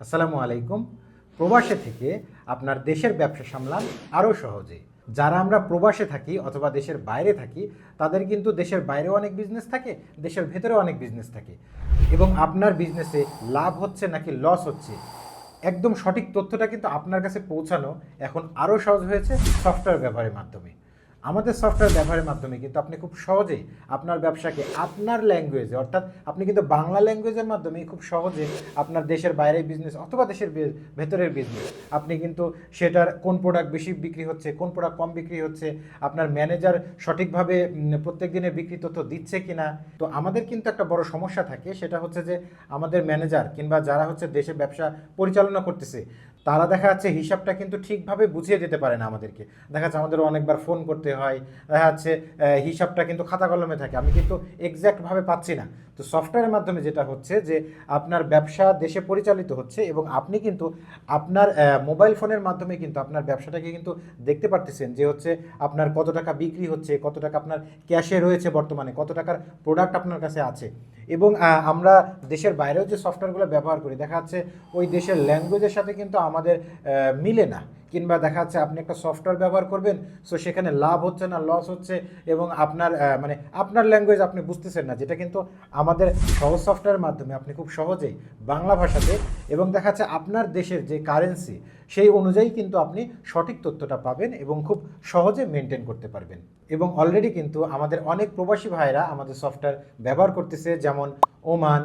আসসালামু আলাইকুম। প্রবাসে থেকে আপনার দেশের ব্যবসা সামলান আরও সহজে। যারা আমরা প্রবাসে থাকি অথবা দেশের বাইরে থাকি, তাদের কিন্তু দেশের বাইরেও অনেক বিজনেস থাকে, দেশের ভেতরেও অনেক বিজনেস থাকে। এবং আপনার বিজনেসে লাভ হচ্ছে নাকি লস হচ্ছে, একদম সঠিক তথ্যটা কিন্তু আপনার কাছে পৌঁছানো এখন আরও সহজ হয়েছে সফটওয়্যার ব্যবহারের মাধ্যমে। আমাদের সফটওয়্যার ব্যবহারের মাধ্যমে কিন্তু আপনি খুব সহজেই আপনার ব্যবসাকে আপনার ল্যাঙ্গুয়েজে অর্থাৎ আপনি কিন্তু বাংলা ল্যাঙ্গুয়েজের মাধ্যমে খুব সহজে আপনার দেশের বাইরের বিজনেস অথবা দেশের ভেতরের বিজনেস আপনি কিন্তু সেটার কোন প্রোডাক্ট বেশি বিক্রি হচ্ছে, কোন প্রোডাক্ট কম বিক্রি হচ্ছে, আপনার ম্যানেজার সঠিকভাবে প্রত্যেক দিনের বিক্রি তথ্য দিচ্ছে কিনা, তো আমাদের কিন্তু একটা বড় সমস্যা থাকে, সেটা হচ্ছে যে আমাদের ম্যানেজার কিংবা যারা হচ্ছে দেশে ব্যবসা পরিচালনা করতেছে তারা দেখা যাচ্ছে হিসাবটা কিন্তু ঠিকভাবে বুঝিয়ে দিতে পারে না আমাদেরকে। দেখা যাচ্ছে আমাদের অনেকবার ফোন করতে হয়, দেখা যাচ্ছে হিসাবটা কিন্তু খাতা কলমে থাকে। আমি কিন্তু এক্স্যাক্টভাবে পাচ্ছি না। তো সফটওয়্যারের মাধ্যমে যেটা হচ্ছে যে, আপনার ব্যবসা দেশে পরিচালিত হচ্ছে এবং আপনি কিন্তু আপনার মোবাইল ফোনের মাধ্যমে কিন্তু আপনার ব্যবসাটাকে কিন্তু দেখতে পারতেছেন যে হচ্ছে আপনার কত টাকা বিক্রি হচ্ছে, কত টাকা আপনার ক্যাশে রয়েছে বর্তমানে, কত টাকার প্রোডাক্ট আপনার কাছে আছে। এবং আমরা দেশের বাইরেও যে সফটওয়্যারগুলো ব্যবহার করি, দেখা যাচ্ছে ওই দেশের ল্যাঙ্গুয়েজের সাথে কিন্তু আমাদের মিলে না। কিংবা দেখা যাচ্ছে আপনি একটা সফটওয়্যার ব্যবহার করবেন সো সেখানে লাভ হচ্ছে না লস হচ্ছে এবং আপনার মানে আপনার ল্যাঙ্গুয়েজ আপনি বুঝতেছেন না, যেটা কিন্তু আমাদের সহজ সফটওয়্যারের মাধ্যমে আপনি খুব সহজেই বাংলা ভাষাতে এবং দেখা যাচ্ছে আপনার দেশের যে কারেন্সি সেই অনুযায়ী কিন্তু আপনি সঠিক তথ্যটা পাবেন এবং খুব সহজে মেনটেন করতে পারবেন। এবং অলরেডি কিন্তু আমাদের অনেক প্রবাসী ভাইরা আমাদের সফটওয়্যার ব্যবহার করতেছে, যেমন ওমান,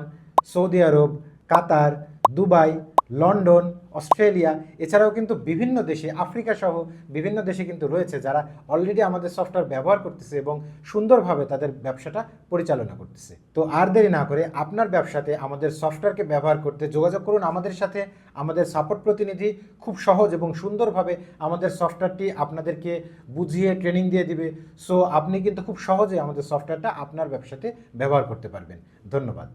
সৌদি আরব, কাতার, দুবাই লন্ডন, অস্ট্রেলিয়া, এছাড়াও কিন্তু বিভিন্ন দেশে, আফ্রিকা সহ বিভিন্ন দেশে কিন্তু রয়েছে যারা অলরেডি আমাদের সফটওয়্যার ব্যবহার করতেছে এবং সুন্দরভাবে তাদের ব্যবসাটা পরিচালনা করতেছে। তো আর দেরি না করে আপনার ব্যবসাতে আমাদের সফটওয়্যারকে ব্যবহার করতে যোগাযোগ করুন আমাদের সাথে। আমাদের সাপোর্ট প্রতিনিধি খুব সহজ এবং সুন্দরভাবে আমাদের সফটওয়্যারটি আপনাদেরকে বুঝিয়ে ট্রেনিং দিয়ে দিবে। সো আপনি কিন্তু খুব সহজে আমাদের সফটওয়্যারটা আপনার ব্যবসাতে ব্যবহার করতে পারবেন। ধন্যবাদ।